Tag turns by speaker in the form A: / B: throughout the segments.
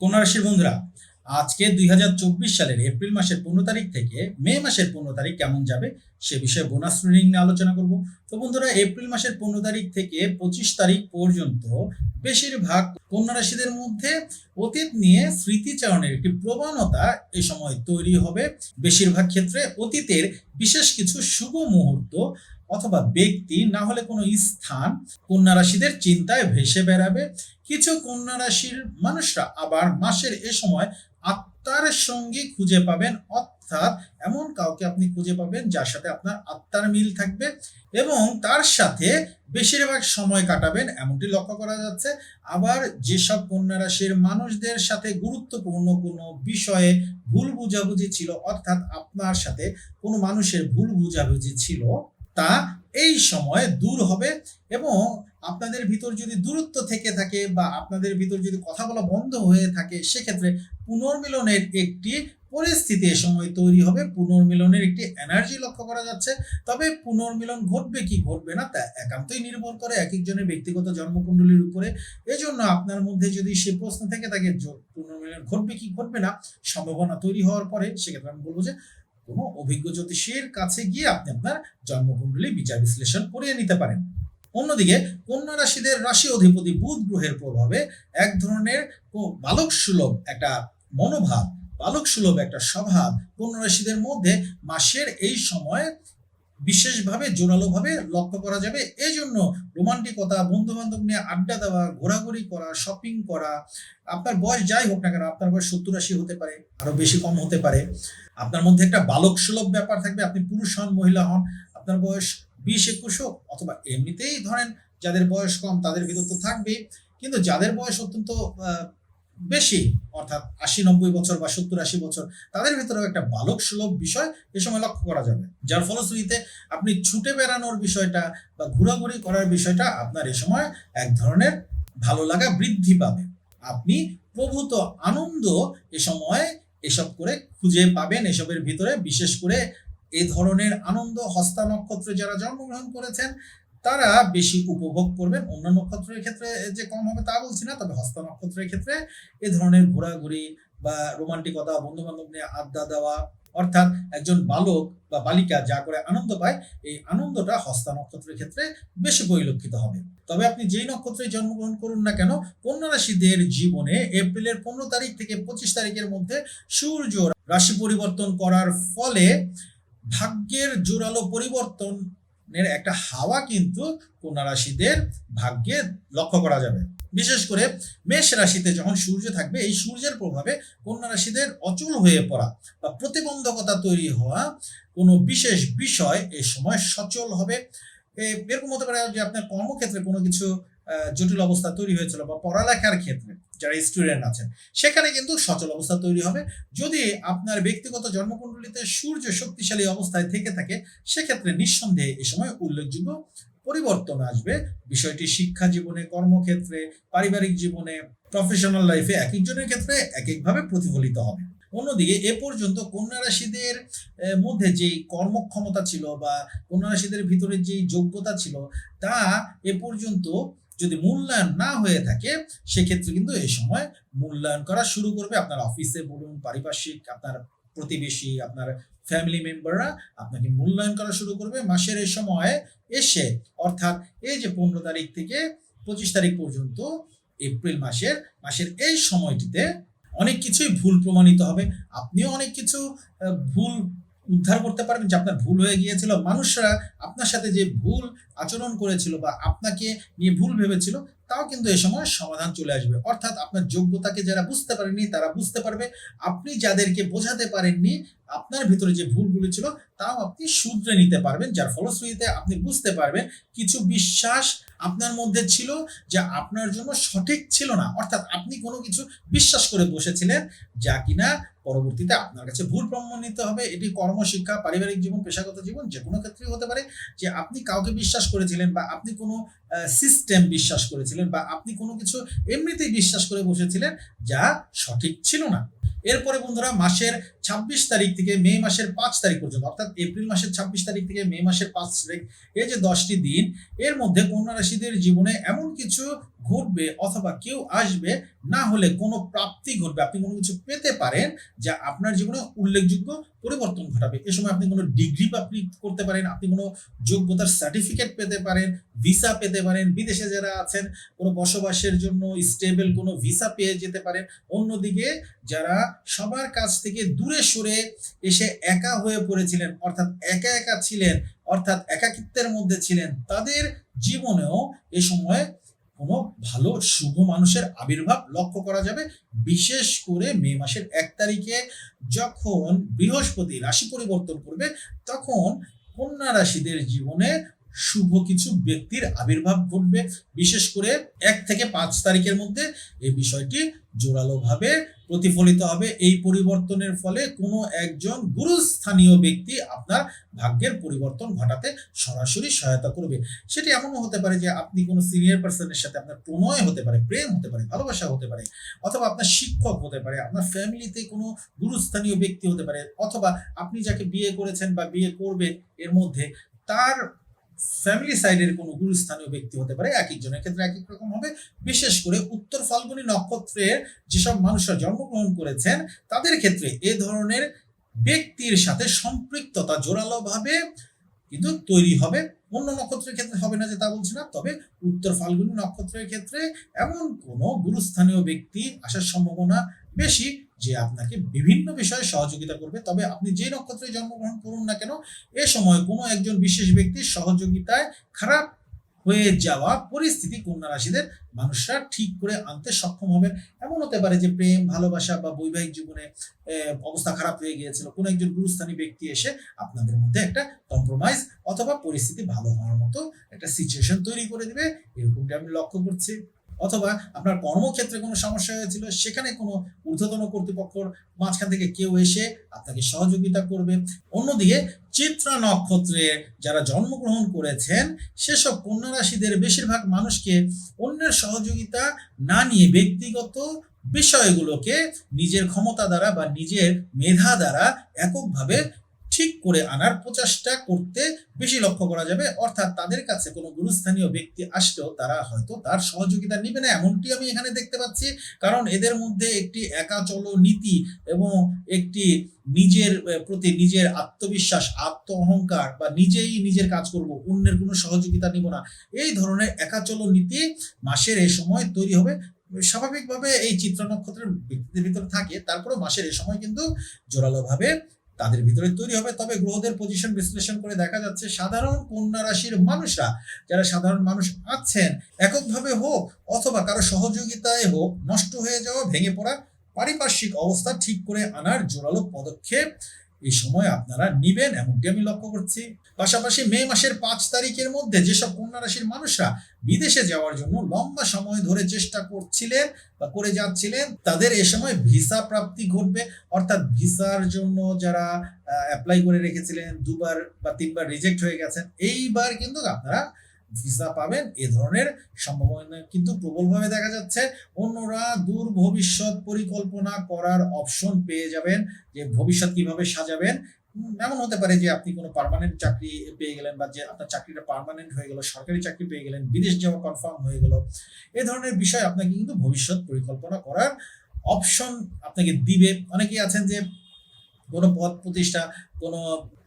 A: কন্যা রাশির বন্ধুরা? আজকে দুই হাজার চব্বিশ সালের এপ্রিল মাসের পনেরো তারিখ থেকে মে মাসের পনেরো তারিখ কেমন যাবে সে বিষয়ে বোনাস রিডিং নিয়ে আলোচনা করব। তো বন্ধুরা, এপ্রিল মাসের পনেরো তারিখ থেকে পঁচিশ তারিখ পর্যন্ত বেশিরভাগ কন্যা রাশিদের মধ্যে অতীত নিয়ে স্মৃতিচারণের একটি প্রবণতা এই সময় তৈরি হবে। বেশিরভাগ ক্ষেত্রে অতীতের বিশেষ কিছু শুভ মুহূর্ত অথবা ব্যক্তি, না হলে কোনো স্থান কন্যা রাশিদের চিন্তায় ভেসে বেড়াবে। কিছু কন্যা রাশির মানুষরা আবার মাসের এ সময় আত্মার সঙ্গী খুঁজে পাবেন, অর্থাৎ এমন কাউকে আপনি খুঁজে পাবেন যার সাথে আপনার আত্মার মিল থাকবে এবং তার সাথে বেশিরভাগ সময় কাটাবেন, এমনটি লক্ষ্য করা যাচ্ছে। আবার যেসব কন্যা রাশির মানুষদের সাথে গুরুত্বপূর্ণ কোনো বিষয়ে ভুল বুঝাবুঝি ছিল, অর্থাৎ আপনার সাথে কোনো মানুষের ভুল বুঝাবুঝি ছিল তা এই সময় দূর হবে এবং আপনাদের ভিতর যদি দূরত্ব থেকে থাকে বা আপনাদের ভিতর যদি কথা বলা বন্ধ হয়ে থাকে, সেক্ষেত্রে পুনর্মিলনের একটি পরিস্থিতি এ সময় তৈরি হবে। পুনর্মিলনের একটি এনার্জি লক্ষ্য করা যাচ্ছে। তবে পুনর্মিলন ঘটবে কি ঘটবে না তা একান্তই নির্ভর করে এক একজনের ব্যক্তিগত জন্মকুণ্ডলীর উপরে। এজন্য আপনার মধ্যে যদি সে প্রশ্ন থেকে থাকে পুনর্মিলন ঘটবে কি ঘটবে না, সম্ভাবনা তৈরি হওয়ার পরে সেক্ষেত্রে আমি বলব যে কোনো অভিজ্ঞ জ্যোতিষীর কাছে গিয়ে আপনি আপনার জন্মকুণ্ডলী বিচার বিশ্লেষণ করিয়ে নিতে পারেন। অন্যদিকে কন্যা রাশিদের রাশি অধিপতি বুধ গ্রহের প্রভাবে এক ধরনের বালক সুলভ একটা মনোভাব, বালক সুলভ একটা স্বভাব কন্যা রাশিদের মধ্যে মাসের এই সময় বিশেষভাবে জোরালোভাবে লক্ষ্য করা যাবে। এই জন্য রোমান্টিকতা বন্ধু বান্ধব নিয়ে আড্ডা দেওয়া, ঘোরাঘুরি করা শপিং করা, আপনার বয়স যাই হোক না কেন, আপনার বয়স সত্তর আশি হতে পারে, আরও বেশি কম হতে পারে। আপনার মধ্যে একটা বালক সুলভ ব্যাপার থাকবে, আপনি পুরুষ হন, মহিলা হন, আপনার বয়স বিশ, একুশ হোক, অথবা এমনিতেই ধরেন যাদের বয়স কম, তাদের ভিতর তো থাকবেই। কিন্তু যাদের বয়স অত্যন্ত বেশি, অর্থাৎ আশি, নব্বই বছর বা সত্তর, আশি বছর, তাদের ভিতরেও একটা বালক সুলভ বিষয় এ সময় লক্ষ্য করা যাবে। যার ফলশ্রুতিতে আপনি ছুটে বেড়ানোর বিষয়টা বা ঘোরাঘুরি করার বিষয়টা আপনার এ সময় এক ধরনের ভালো লাগা বৃদ্ধি পাবে। আপনি প্রভূত আনন্দ এ সময় এসব করে খুঁজে পাবেন এসবের ভিতরে, বিশেষ করে এ ধরনের আনন্দ হস্তা নক্ষত্রে যারা জন্মগ্রহণ করেছেন, তারা বেশি উপভোগ করবেন। অন্য নক্ষত্রের ক্ষেত্রে যে কম হবে তা বলছি না, তবে হস্তা নক্ষত্রের ক্ষেত্রে এ ধরনের ঘোরাঘুরি বা রোমান্টিকতা বন্ধু বান্ধব নিয়ে আড্ডা দেওয়া অর্থাৎ একজন বালক বা বালিকা যা করে আনন্দ পায়, এই আনন্দটা হস্তা নক্ষত্রের ক্ষেত্রে বেশি পরিলক্ষিত হবে। তবে আপনি যেই নক্ষত্রে জন্মগ্রহণ করুন না কেন, কন্যা রাশিদের জীবনে এপ্রিলের পনেরো তারিখ থেকে পঁচিশ তারিখের মধ্যে সূর্য রাশি পরিবর্তন করার ফলে ভাগ্যের জোরালো পরিবর্তনের একটা হাওয়া কিন্তু কন্যা রাশিদের ভাগ্যে লক্ষ্য করা যাবে। বিশেষ করে মেষ রাশিতে যখন সূর্য থাকবে, এই সূর্যের প্রভাবে কন্যা রাশিদের অচল হয়ে পড়া বা প্রতিবন্ধকতা তৈরি হওয়া কোনো বিশেষ বিষয় এই সময় সচল হবে। এরকম হতে পারে যে আপনার কর্মক্ষেত্রে কোনো কিছু জটিল অবস্থা তৈরি হয়েছিল বা পড়ালেখার ক্ষেত্রে। যারা স্টুডেন্ট আছেন, সেখানে কিন্তু সচল অবস্থা তৈরি হবে। যদি আপনার ব্যক্তিগত জন্মকুণ্ডলিতে সূর্য শক্তিশালী অবস্থায় থেকে থাকে, সেক্ষেত্রে নিঃসন্দেহে এ সময় উল্লেখযোগ্য পরিবর্তন আসবে। বিষয়টি শিক্ষা জীবনে, কর্মক্ষেত্রে, পারিবারিক জীবনে প্রফেশনাল লাইফে এক একজনের ক্ষেত্রে এক একভাবে প্রতিফলিত হবে। অন্যদিকে এ পর্যন্ত কন্যা রাশিদের মধ্যে যেই কর্মক্ষমতা ছিল বা কন্যা রাশিদের ভিতরে যেই যোগ্যতা ছিল, তা এ পর্যন্ত যদি মূল্যায়ন না হয়ে থাকে, সেক্ষেত্রে কিন্তু এই সময় মূল্যায়ন করা শুরু করবে। আপনার অফিসে বলুন, পারিপার্শ্বিক, আপনার প্রতিবেশী, আপনার ফ্যামিলি মেম্বাররা আপনাকে মূল্যায়ন করা শুরু করবে। মাসের এই সময় এসে, অর্থাৎ এই যে পনেরো তারিখ থেকে পঁচিশ তারিখ পর্যন্ত এপ্রিল মাসের মাসের এই সময়টিতে অনেক কিছুই ভুল প্রমাণিত হবে। আপনিও অনেক কিছু ভুল উদ্ধার করতে পারবেন যে আপনার ভুল হয়ে গিয়েছিল। মানুষরা আপনার সাথে যে ভুল আচরণ করেছিল বা আপনাকে নিয়ে ভুল ভেবেছিল, তাও কিন্তু এ সময় সমাধান চলে আসবে। অর্থাৎ আপনার যোগ্যতাকে যারা বুঝতে পারেননি, তারা বুঝতে পারবে। আপনি যাদেরকে বোঝাতে পারেননি, আপনার ভিতরে যে ভুলগুলি ছিল, তাও আপনি শুধরে নিতে পারবেন। যার ফলশ্রুতিতে আপনি বুঝতে পারবেন, কিছু বিশ্বাস আপনার মধ্যে ছিল যা আপনার জন্য সঠিক ছিল না। অর্থাৎ আপনি কোনো কিছু বিশ্বাস করে বসেছিলেন যা কিনা পরবর্তীতে আপনার কাছে ভুল প্রমাণিত হবে। এটি কর্মশিক্ষা, পারিবারিক জীবন, পেশাগত জীবন যে কোনো ক্ষেত্রেই হতে পারে যে আপনি কাউকে বিশ্বাস করেছিলেন বা আপনি কোনো সিস্টেম বিশ্বাস করেছিলেন বা আপনি কোনো কিছু এমনিতেই বিশ্বাস করে বসেছিলেন যা সঠিক ছিল না। এরপরে বন্ধুরা মাসের ছাব্বিশ তারিখ থেকে মে মাসের পাঁচ তারিখ পর্যন্ত, অর্থাৎ এপ্রিল মাসের ছাব্বিশ তারিখ থেকে মে মাসের পাঁচ তারিখ, এই যে দশটি দিন, এর মধ্যে কন্যা রাশিদের জীবনে এমন কিছু ঘটবে অথবা কেউ আসবে, না হলে কোনো প্রাপ্তি ঘটবে। আপনি কোনো কিছু পেতে পারেন যা আপনার জীবনে উল্লেখযোগ্য পরিবর্তন ঘটাবে। এ সময় আপনি কোনো ডিগ্রি আপনি করতে পারেন, আপনি কোনো যোগ্যতার সার্টিফিকেট পেতে পারেন ভিসা পেতে পারেন, বিদেশে যারা আছেন, কোনো বসবাসের জন্য স্টেবল কোনো ভিসা পেয়ে যেতে পারেন। অন্যদিকে যারা সবার কাছ থেকে দূরে সরে এসে একা হয়ে পড়েছিলেন, অর্থাৎ একা একা ছিলেন, অর্থাৎ একাকিত্বের মধ্যে ছিলেন, তাদের জীবনেও এ সময় কোনো ভালো শুভ মানুষের আবির্ভাব লক্ষ্য করা যাবে। বিশেষ করে মে মাসের এক তারিখে যখন বৃহস্পতি রাশি পরিবর্তন করবে, তখন কন্যা রাশিদের জীবনে শুভ কিছু ব্যক্তির আবির্ভাব ঘটবে। বিশেষ করে এক থেকে পাঁচ তারিখের মধ্যে এই বিষয়টি জোরালোভাবে প্রতিফলিত হবে। এই পরিবর্তনের ফলে কোনো একজন গুরুস্থানীয় ব্যক্তি আপনার ভাগ্যের পরিবর্তন ঘটাতে সরাসরি সহায়তা করবে। সেটি এমনও হতে পারে যে আপনি কোনো সিনিয়র পার্সনের সাথে আপনার প্রণয় হতে পারে, প্রেম হতে পারে, ভালোবাসা হতে পারে, অথবা আপনার শিক্ষক হতে পারে, আপনার ফ্যামিলিতে কোনো গুরুস্থানীয় ব্যক্তি হতে পারে, অথবা আপনি যাকে বিয়ে করেছেন বা বিয়ে করবেন এর মধ্যে তার ফ্যামিলি সাইডের কোনো গুরুস্থানীয় ব্যক্তি হতে পারে, এক একজনের ক্ষেত্রে এক এক রকম হবে। বিশেষ করে উত্তর ফাল্গুনী নক্ষত্রের যেসব মানুষরা জন্মগ্রহণ করেছেন, তাদের ক্ষেত্রে এ ধরনের ব্যক্তির সাথে সম্পৃক্ততা জোরালোভাবে কিন্তু তৈরি হবে। অন্য নক্ষত্রের ক্ষেত্রে হবে না যে তা বলছি না, তবে উত্তর ফাল্গুনী নক্ষত্রের ক্ষেত্রে এমন কোনো গুরুস্থানীয় ব্যক্তি আসার সম্ভাবনা বেশি। যে আপনাকে বিভিন্ন বিষয়ে সহযোগিতা করবে। তবে আপনি যে নক্ষত্রে জন্মগ্রহণ করুন না কেন, এ সময় কোনো একজন বিশেষ ব্যক্তির সহযোগিতায় খারাপ হয়ে যাওয়া পরিস্থিতি কন্যা রাশিদের মানুষরা ঠিক করে আনতে সক্ষম হবেন। এমন হতে পারে যে প্রেম, ভালোবাসা বা বৈবাহিক জীবনে অবস্থা খারাপ হয়ে গিয়েছিল। কোনো একজন গুরুস্থানী ব্যক্তি এসে আপনাদের মধ্যে একটা কম্প্রোমাইজ অথবা পরিস্থিতি ভালো হওয়ার মতো একটা সিচুয়েশন তৈরি করে দিবে। এরকমটা আমি লক্ষ্য করছি। অথবা আপনার কর্মক্ষেত্রে কোনো সমস্যা হয়েছিল, সেখানে কোনো ঊর্ধ্বতন কর্তৃপক্ষর মাঝখান থেকে কেউ এসে আপনাকে সহযোগিতা করবে। অন্যদিকে চিত্রা নক্ষত্রে যারা জন্মগ্রহণ করেছেন, সেসব কন্যা রাশিদের বেশিরভাগ মানুষকে অন্যের সহযোগিতা না নিয়ে ব্যক্তিগত বিষয়গুলোকে নিজের ক্ষমতা দ্বারা বা নিজের মেধা দ্বারা এককভাবে ঠিক করে আনার প্রচেষ্টা করতে বেশি লক্ষ্য করা যাবে। অর্থাৎ তাদের কাছে কোনো গুরুস্থানীয় ব্যক্তি আসলেও তারা হয়তো তার সহযোগিতা নিবে না, এমনটি আমি এখানে দেখতে পাচ্ছি। কারণ এদের মধ্যে একটি একা একাচল নীতি এবং একটি নিজের প্রতি নিজের আত্মবিশ্বাস আত্ম অহংকার বা নিজেই নিজের কাজ করব, অন্যের কোনো সহযোগিতা নিব না। এই ধরনের একাচল নীতি মাসের এই সময় তৈরি হবে। স্বাভাবিকভাবে এই চিত্র নক্ষত্রের ব্যক্তিদের ভিতরে থাকে তারপরে মাসের এই সময় কিন্তু জোরালোভাবে তাদের ভিতরে তৈরি হবে। তবে গ্রহদের পজিশন বিশ্লেষণ করে দেখা যাচ্ছে সাধারণ কন্যা রাশির মানুষরা, যারা সাধারণ মানুষ আছেন, এককভাবে হোক অথবা কারও সহযোগিতায় হোক, নষ্ট হয়ে যাওয়া, ভেঙে পড়া পারিপার্শ্বিক অবস্থা ঠিক করে আনার জোরালো পদক্ষেপ এই সময় আপনারা নিবেন, এমনটি আমি লক্ষ্য করছি। পাশাপাশি মে মাসের পাঁচ তারিখের মধ্যে যেসব কন্যা রাশির মানুষরা বিদেশে যাওয়ার জন্য লম্বা সময় ধরে চেষ্টা করছিলেন বা করে যাচ্ছিলেন, তাদের এ সময় ভিসা প্রাপ্তি ঘটবে। অর্থাৎ ভিসার জন্য যারা অ্যাপ্লাই করে রেখেছিলেন, দুবার বা তিনবার রিজেক্ট হয়ে গেছেন, এইবার কিন্তু আপনারা ভিসা পাবেন, এ ধরনের সম্ভাবনা কিন্তু প্রবলভাবে দেখা যাচ্ছে। অন্যরা দূর ভবিষ্যৎ পরিকল্পনা করার অপশন পেয়ে যাবেন, যে ভবিষ্যৎ কীভাবে সাজাবেন। এমন হতে পারে যে আপনি কোনো পার্মানেন্ট চাকরি পেয়ে গেলেন বা যে আপনার চাকরিটা পার্মানেন্ট হয়ে গেল, সরকারি চাকরি পেয়ে গেলেন, বিদেশ যাওয়া কনফার্ম হয়ে গেল। এ ধরনের বিষয় আপনাকে কিন্তু ভবিষ্যৎ পরিকল্পনা করার অপশন আপনাকে দিবে। অনেকেই আছেন যে কোনো পদ প্রতিষ্ঠা, কোনো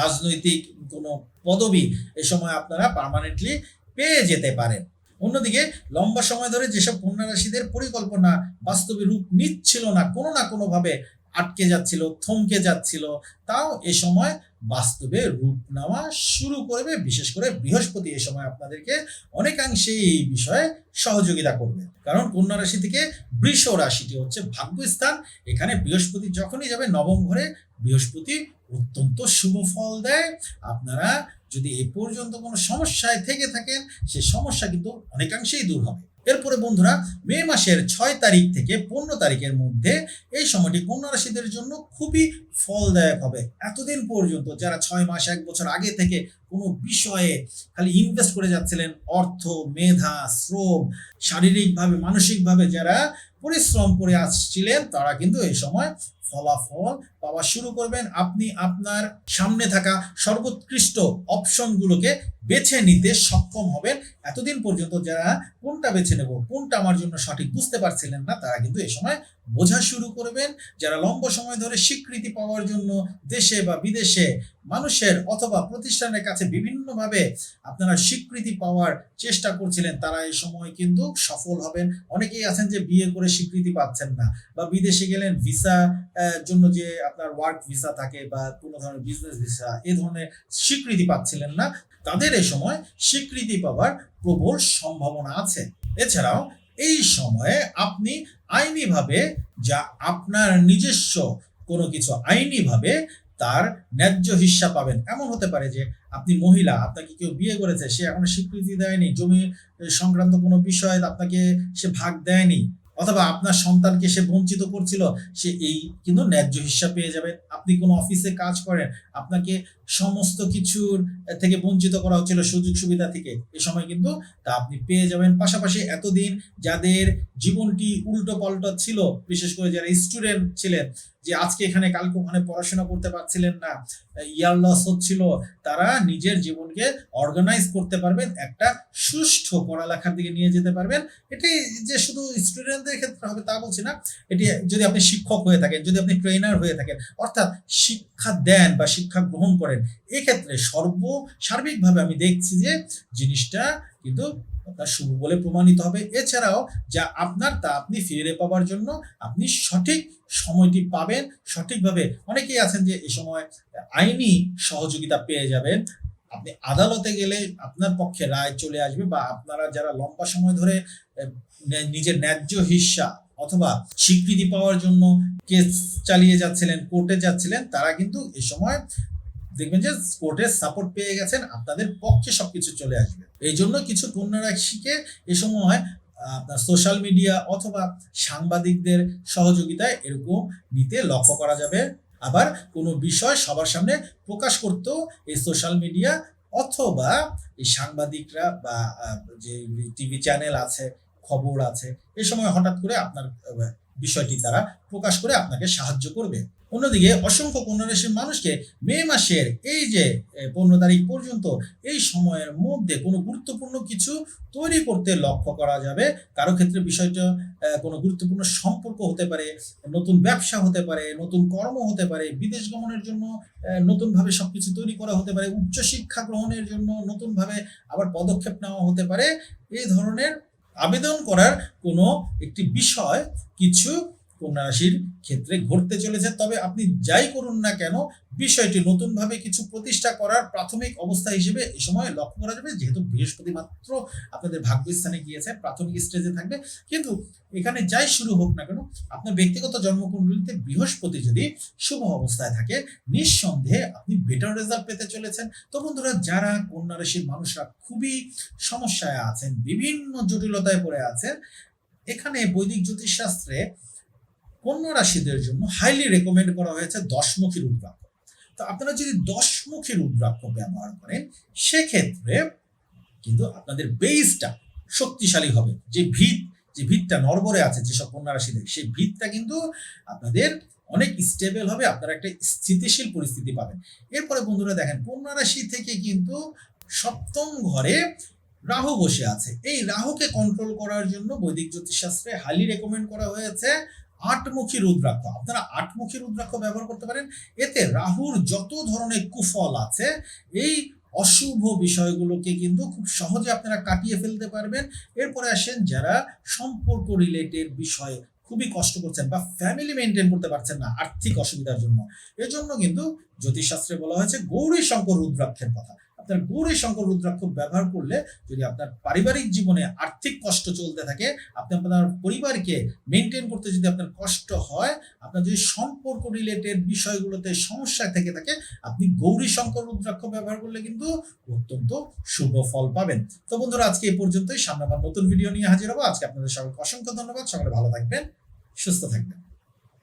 A: রাজনৈতিক, কোনো পদবি এ সময় আপনারা পার্মানেন্টলি পেয়ে যেতে পারেন। অন্যদিকে লম্বা সময় ধরে যেসব কন্যা রাশিদের পরিকল্পনা বাস্তবে রূপ নিচ্ছিল না, কোনো না কোনো ভাবে আটকে যাচ্ছিল, থমকে যাচ্ছিল। তাও এ সময় বাস্তবে রূপ নেওয়া শুরু করবে, বিশেষ করে বৃহস্পতি এ সময় আপনাদেরকে অনেকাংশে এই বিষয়ে সহযোগিতা করবে। কারণ কন্যা রাশি থেকে বৃষ রাশিটি হচ্ছে ভাগ্যস্থান। এখানে বৃহস্পতি যখনই যাবে নবম ঘরে, বৃহস্পতি অত্যন্ত শুভ ফল দেয়। আপনারা যদি এ পর্যন্ত কোনো সমস্যায় থেকে থাকেন, সে সমস্যা কিন্তু অনেকাংশেই দূর হবে। এরপরে বন্ধুরা, মে মাসের ছয় তারিখ থেকে পনেরো তারিখের মধ্যে এই সময়টি কন্যা রাশিদের জন্য খুবই ফলদায়ক হবে। এতদিন পর্যন্ত যারা ছয় মাস, এক বছর আগে থেকে কোনো বিষয়ে খালি ইনভেস্ট করে যাচ্ছিলেন, অর্থ, মেধা, শ্রম, শারীরিকভাবে, মানসিকভাবে যারা পরিশ্রম করে আসছিলেন, তারা কিন্তু এই সময় ফলাফল পাওয়া শুরু করবেন। আপনি আপনার সামনে থাকা সর্বোৎকৃষ্ট অপশনগুলোকে বেছে নিতে সক্ষম হবেন। এতদিন পর্যন্ত যারা কোনটা বেছে নেব, কোনটা আমার জন্য সঠিক বুঝতে পারছিলেন না, তারা কিন্তু এ সময় বোঝা শুরু করবেন। যারা লম্বা সময় ধরে স্বীকৃতি পাওয়ার জন্য দেশে বা বিদেশে মানুষের অথবা প্রতিষ্ঠানের কাছে বিভিন্নভাবে আপনারা স্বীকৃতি পাওয়ার চেষ্টা করছিলেন, তারা এই সময় কিন্তু সফল হবেন। অনেকেই আছেন যে বিয়ে করে স্বীকৃতি পাচ্ছেন না বা বিদেশে গেলেন, ভিসা জন্য যে আপনার ওয়ার্ক ভিসা থাকে বা কোনো ধরনের বিজনেস ভিসা এ ধরনের স্বীকৃতি পাচ্ছিলেন না, তাদের এই সময় স্বীকৃতি পাওয়ার প্রবল সম্ভাবনা আছে। এছাড়াও, এই সময়ে আপনি আইনিভাবে যা আপনার নিজস্ব কোনো কিছু আইনিভাবে তার ন্যায্য হিস্সা পাবেন। এমন হতে পারে যে আপনি মহিলা, আপনাকে কেউ বিয়ে করেছে, সে এখনও স্বীকৃতি দেয়নি, জমি সংক্রান্ত কোনো বিষয়ে আপনাকে সে ভাগ দেয়নি অথবা আপনার সন্তানকে সে বঞ্চিত করছিল, সে এই কিন্তু ন্যায্য হিসাব পেয়ে যাবেন। আপনি কোনো অফিসে কাজ করেন, আপনাকে সমস্ত কিছুর থেকে বঞ্চিত করা হচ্ছিল সুযোগ সুবিধা থেকে। এ সময় কিন্তু তা আপনি পেয়ে যাবেন। পাশাপাশি এতদিন যাদের জীবনটি উল্টো পাল্টা ছিল, বিশেষ করে যারা স্টুডেন্ট ছিলেন যে আজকে এখানে কালকে ওখানে পড়াশোনা করতে পারছিলেন না, ইয়ার লস হচ্ছিল, তারা নিজের জীবনকে অর্গানাইজ করতে পারবেন, একটা সুষ্ঠু পড়ালেখার দিকে নিয়ে যেতে পারবেন। এটি যে শুধু স্টুডেন্টদের ক্ষেত্রে হবে তা বলছি না, এটি যদি আপনি শিক্ষক হয়ে থাকেন, যদি আপনি ট্রেনার হয়ে থাকেন, অর্থাৎ শিক্ষা দেন বা শিক্ষা গ্রহণ করেন, এক্ষেত্রে সর্ব সার্বিকভাবে আমি দেখছি যে জিনিসটা কিন্তু আপনার শুভ বলে প্রমাণিত হবে। এছাড়াও যা আপনার তা আপনি ফিরে পাওয়ার জন্য আপনি সঠিক সময়টি পাবেন। সঠিকভাবে অনেকেই আছেন যে এই সময় আইনি সহযোগিতা পেয়ে যাবেন। আপনি আদালতে গেলে আপনার পক্ষে রায় চলে আসবে বা আপনারা যারা লম্বা সময় ধরে নিজের ন্যায্য হিস্সা অথবা স্বীকৃতি পাওয়ার জন্য কেস চালিয়ে যাচ্ছিলেন, কোর্টে যাচ্ছিলেন, তারা কিন্তু এই সময় দেখবেন যে কোর্টের সাপোর্ট পেয়ে গেছেন, আপনাদের পক্ষে সবকিছু চলে আসবে। এই জন্য কিছু কন্যা রাশিকে এ সময় আপনার সোশ্যাল মিডিয়া অথবা সাংবাদিকদের সহযোগিতায় এরকম নিতে লক্ষ্য করা যাবে। আবার কোনো বিষয় সবার সামনে প্রকাশ করতেও এই সোশ্যাল মিডিয়া অথবা এই সাংবাদিকরা বা যে টিভি চ্যানেল আছে, খবর আছে, এ সময় হঠাৎ করে আপনার বিষয়টি তারা প্রকাশ করে আপনাকে সাহায্য করবে। অন্যদিকে অসংখ্য কন্যা রাশির মানুষকে মে মাসের এই যে পনেরো তারিখ পর্যন্ত এই সময়ের মধ্যে কোনো গুরুত্বপূর্ণ কিছু তৈরি করতে লক্ষ্য করা যাবে। কারও ক্ষেত্রে বিষয়টা কোনো গুরুত্বপূর্ণ সম্পর্ক হতে পারে, নতুন ব্যবসা হতে পারে, নতুন কর্ম হতে পারে, বিদেশ গমনের জন্য নতুনভাবে সবকিছু তৈরি করা হতে পারে, উচ্চশিক্ষা গ্রহণের জন্য নতুনভাবে আবার পদক্ষেপ নেওয়া হতে পারে। এই ধরনের আবেদন করার কোনো একটি বিষয় কিছু কন্যা রাশির ক্ষেত্রে ঘটতে চলেছে। তবে আপনি যাই করুন না কেন, বিষয়টি নতুনভাবে কিছু প্রতিষ্ঠা করার প্রাথমিক অবস্থা হিসেবে এই সময় লক্ষ্য করা যাবে, যেহেতু বৃহস্পতি মাত্র আপনাদের ভাগ্যস্থানে গিয়েছে, প্রাথমিক স্টেজে থাকবে। কিন্তু এখানে যাই শুরু হোক না কেন, আপনার ব্যক্তিগত জন্মকুণ্ডলিতে বৃহস্পতি যদি শুভ অবস্থায় থাকে, নিঃসন্দেহে আপনি বেটার রেজাল্ট পেতে চলেছেন। তো বন্ধুরা, যারা কন্যা রাশির মানুষরা খুবই সমস্যায় আছেন, বিভিন্ন জটিলতায় পড়ে আছেন, এখানে বৈদিক জ্যোতিষশাস্ত্রে কন্যা রাশিদের জন্য হাইলি রেকমেন্ড করা হয়েছে দশমুখী রুদ্রাক্ষ। তো আপনারা যদি দশমুখী রুদ্রাক্ষ ব্যবহার করেন, সেক্ষেত্রে কিন্তু আপনাদের বেসটা শক্তিশালী হবে। যে ভিত, যে ভিতটা নরবরে আছে যেসব কন্যা রাশিদের, সেই ভিতটা কিন্তু আপনাদের অনেক স্টেবল হবে, আপনারা একটা স্থিতিশীল পরিস্থিতি পাবেন। এরপরে বন্ধুরা দেখেন, কন্যা রাশি থেকে কিন্তু সপ্তম ঘরে রাহু বসে আছে। এই রাহুকে কন্ট্রোল করার জন্য বৈদিক জ্যোতিষশাস্ত্রে হাইলি রেকমেন্ড করা হয়েছে আটমুখী রুদ্রাক্ষ। আপনারা আটমুখী রুদ্রাক্ষ ব্যবহার করতে পারেন। এতে রাহুর যত ধরনের কুফল আছে, এই অশুভ বিষয়গুলোকে কিন্তু খুব সহজে আপনারা কাটিয়ে ফেলতে পারবেন। এরপরে আসেন যারা সম্পর্ক রিলেটেড বিষয়ে খুবই কষ্ট করছেন বা ফ্যামিলি মেনটেন করতে পারছেন না আর্থিক অসুবিধার জন্য। এজন্য কিন্তু জ্যোতিষশাস্ত্রে বলা হয়েছে গৌরী শঙ্কর রুদ্রাক্ষের কথা। আপনার গৌরী শঙ্কর রুদ্রাক্ষ ব্যবহার করলে যদি আপনার পারিবারিক জীবনে আর্থিক কষ্ট চলতে থাকে আপনি আপনার পরিবারকে মেনটেন করতে যদি আপনার কষ্ট হয়, আপনার যদি সম্পর্ক রিলেটেড বিষয়গুলোতে সমস্যা থেকে থাকে, আপনি গৌরী শঙ্কর রুদ্রাক্ষ ব্যবহার করলে কিন্তু অত্যন্ত শুভ ফল পাবেন। তো বন্ধুরা, আজকে এই পর্যন্তই। সামনে আবার নতুন ভিডিও নিয়ে হাজির হব। আজকে আপনাদের সবাইকে অসংখ্য ধন্যবাদ। সকলে ভালো থাকবেন, সুস্থ থাকবেন।